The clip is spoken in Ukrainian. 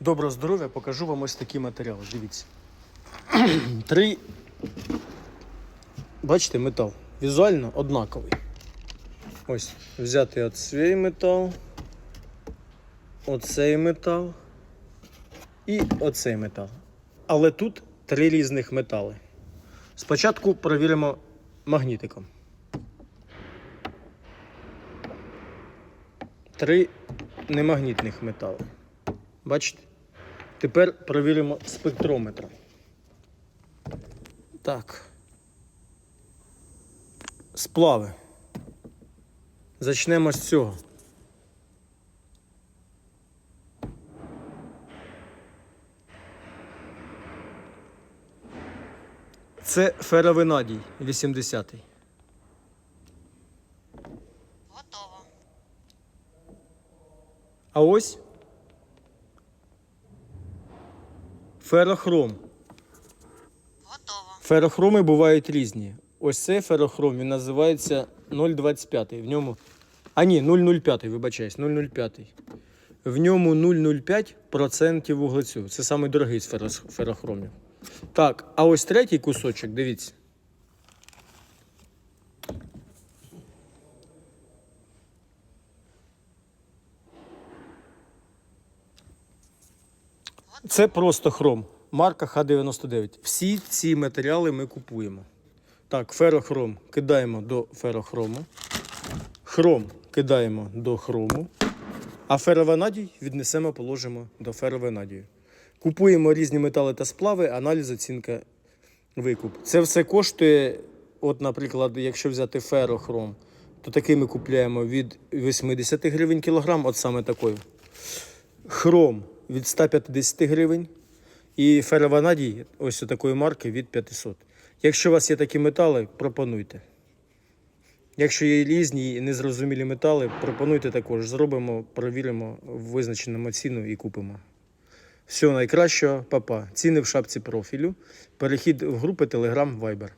Доброго здоров'я, покажу вам ось такі матеріали. Дивіться. Три. Бачите, метал. Візуально однаковий. Ось, взяти оцей метал, оцей метал і оцей метал. Але тут три різних метали. Спочатку перевіримо магнітиком. Три немагнітних метали. Бачите? Тепер перевіримо спектрометром. Так. Сплави. Зачнемо з цього. Це феровинадій 80-й. Готово. А ось ферохром. Готово. Ферохроми бувають різні. Ось цей ферохром він називається 0,25. В ньому. А ні, 0,05, вибачаюсь, 0,05. В ньому 0,05% вуглецю. Це самий дорогий з ферохромів. Так, а ось третій кусочок, дивіться. Це просто хром. Марка Х99. Всі ці матеріали ми купуємо. Так, ферохром кидаємо до ферохрому. Хром кидаємо до хрому. А ферованадій віднесемо, положимо до ферованадію. Купуємо різні метали та сплави, аналіз, оцінка, викуп. Це все коштує, от, наприклад, якщо взяти ферохром, то такий ми купуємо від 80 гривень кілограм, от саме такою хром від 150 гривень і ферованадій ось такої марки від 500. Якщо у вас є такі метали, пропонуйте. Якщо є різні і незрозумілі метали, пропонуйте також. Зробимо, перевіримо, визначимо ціну і купимо. Всього найкращого, папа. Ціни в шапці профілю. Перехід в групи Telegram Viber.